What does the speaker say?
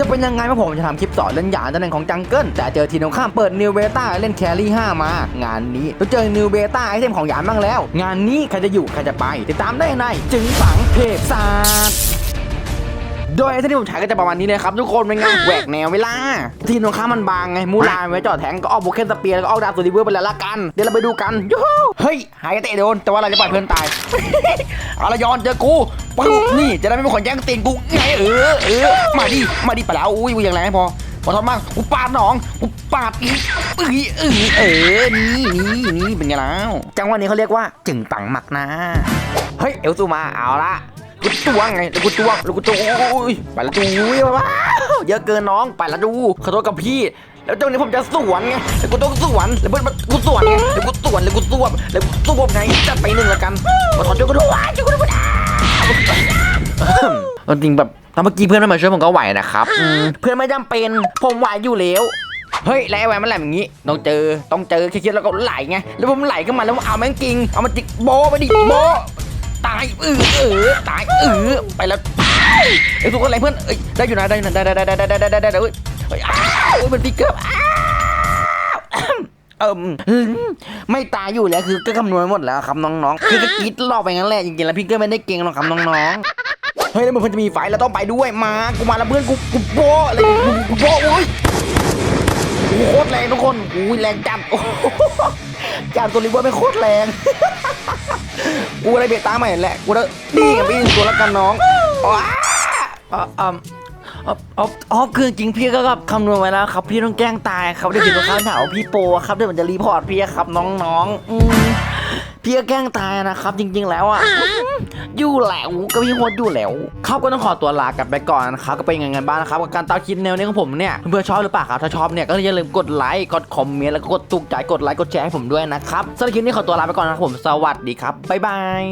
จะเป็นยังไงเมื่อผมจะทำคลิปสอนเล่นหยานตำแหน่งของจังเกิลแต่เจอทีมตรงข้ามเปิดนิวเบต้าเล่นแครี่5มา งานนี้ต้องเจอนิวเบต้าไอเทมของหยานบ้างแล้ว งานนี้ใครจะอยู่ใครจะไป ติดตามได้ในจึงฝังเพจศาสตร์โดยไอ้ที่ผมใช้ก็จะประมาณนี้เลยครับทุกคนเป็นไงแหวกแนวเวลา ทีมตรงข้ามมันบางไงมูลานไว้จอดแทงก็ออกโบเคนสเปียร์แล้วก็ออกดาบสูดิเวอร์ไปแล้วละกัน เดี๋ยวเราไปดูกันยูฮูเฮ้ยหายเตะโดนแต่ว่าเราจะปล่อยเพื่อนตายเอาละยอนเจอกู ปึ๊บนี่จะได้ไม่มีคนแย่งตีนกูไงเออเออมาดิมาดิไปแล้วอุ้ยอย่างไรให้พอพอทอดมากกูปาดหนองกูปาดอีกเอ้ยเออเออนี่นี่นี่เป็นไงแล้วจังหวะนี้เขาเรียกว่าจึงปังหมักนะเฮ้ยเอลซูมาเอาละกูจ้วงไงแล้วกูจ้วงแล้วกูจ้วงโอ้ยไปละจูว้าวเยอะเกินน้องไปละจูขอโทษกับพี่แล้วจังนี้ผมจะสวนไงแล้วกูต้องสวนแล้วเพื่อนกูสวนไงแล้วกูสวนแล้วกูสวบแล้วกูสวบไงจัดไปหนึ่งละกันมาถอนจุกกูด้วยจุกกูด้วย จริงแบบตอนเมื่อกี้เพื่อนไม่มาช่วยผมก็ไหวนะครับอืมเพื่อนไม่จำเป็น ผมไหวอยู่แล้ว เฮ้ยแล้วไอ้แหวนมันไหลอย่างงี้ ต้องเจอ ต้องเจอแค่คิดแล้วก็ไหลไง แล้วผมไหลขึ้นมาแล้วเอาแม่งจริง เอามันจิกโบไปดิโบตายเออเออตายเออไปแล้วไปไอ้ทุกคนอะไรเพื่อนเอ้ยได้อยู่นะได้อยู่นะได้ได้ได้ได้ได้ได้ได้ได้ได้เอ้ยเฮ้ยอ้าวเอ้ยมันตีเกือบอ้าวเอิมไม่ตายอยู่แล้วคือก็คำนวณหมดแล้วครับน้องๆคือก็กรีดรอบไปงั้นแหละจริงๆแล้วพี่ก็ไม่ได้เก่งหรอกครับน้องๆ เฮ้ยแล้วมันจะมีไฟเราต้องไปด้วยมากูมาแล้วเพื่อนกูกูโบอะไรกูโบโอ้ยโอ้โคตรแรงทุกคนอุ้ยแรงจัดจานตัวลิเวอร์ไม่โคตรแรงกูอะไรเบตาใหม่แหละกูจะนี่กับพี่หนึ่งตัวแล้วกันน้องอ๋ออ๋ออ๋อคือจริงพี่ก็คำนวณไว้แล้วครับ พี่ต้องแกล้งตายครับเดี๋ยวถึงตัวเขาถามว่าพี่โปครับเดี๋ยวมันจะรีพอร์ตพี่ครับน้องๆอืม พี่ก็แกล้งตายนะครับ จริง ๆ แล้วอะอยู่แล้วก็พี่โคตรอยู่แล้วครับก็ต้องขอตัวลากลับไปก่อนนะครับก็เป็นยังไงบ้างนะครับกับการตามคลิปแนวนี้ของผมเนี่ยเพื่อนๆชอบหรือเปล่าครับถ้าชอบเนี่ยก็อย่าลืมกดไลค์กดคอมเมนต์แล้วก็กดถูกใจกดไลค์กดแชร์ให้ผมด้วยนะครับสำหรับคลิปนี้ขอตัวลาไปก่อนนะครับผมสวัสดีครับบ๊ายบาย